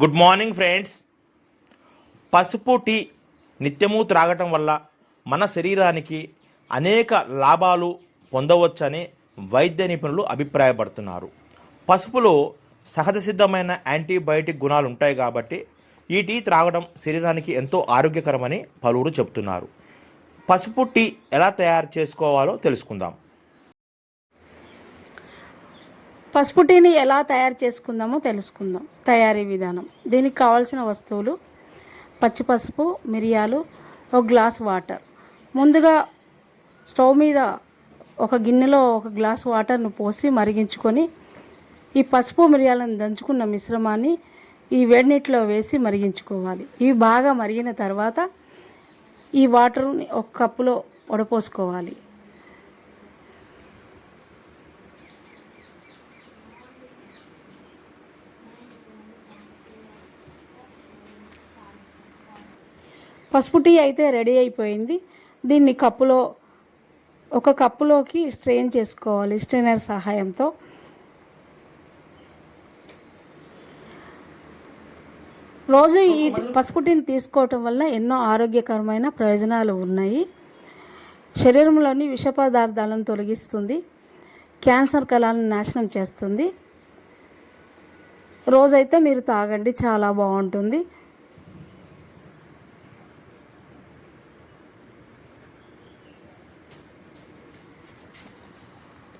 Good morning friends పసుపు tea నిత్యము త్రాగటం వల్ల మన శరీరానికి అనేక లాభాలు పొందవచ్చని వైద్య నిపుణులు అభిప్రాయపడుతున్నారు. పసుపులో సహజ సిద్ధమైన యాంటీబయోటిక్ గుణాలు ఉంటాయి కాబట్టి ఈ టీ త్రాగడం శరీరానికి ఎంతో ఆరోగ్యకరమని పలువురు చెబుతున్నారు. పసుపు టీ ఎలా తయారు చేసుకోవాలో తెలుసుకుందాం. పసుపు టీని ఎలా తయారు చేసుకుందామో తెలుసుకుందాం. తయారీ విధానం. దీనికి కావాల్సిన వస్తువులు పచ్చి పసుపు మిరియాలు ఒక గ్లాస్ వాటర్. ముందుగా స్టవ్ మీద ఒక గిన్నెలో ఒక గ్లాస్ వాటర్ను పోసి మరిగించుకొని ఈ పసుపు మిరియాలను దంచుకున్న మిశ్రమాన్ని ఈ వేడి నీటిలో వేసి మరిగించుకోవాలి. ఇవి బాగా మరిగిన తర్వాత ఈ వాటర్ని ఒక కప్పులో వడపోసుకోవాలి పసుపు టీ అయితే రెడీ అయిపోయింది. దీన్ని కప్పులో ఒక కప్పులోకి స్ట్రెయిన్ చేసుకోవాలి స్ట్రెయినర్ సహాయంతో. రోజు ఈ పసుపు టీని తీసుకోవటం వల్ల ఎన్నో ఆరోగ్యకరమైన ప్రయోజనాలు ఉన్నాయి. శరీరంలోని విష పదార్థాలను తొలగిస్తుంది. క్యాన్సర్ కళాలను నాశనం చేస్తుంది. రోజైతే మీరు తాగండి చాలా బాగుంటుంది.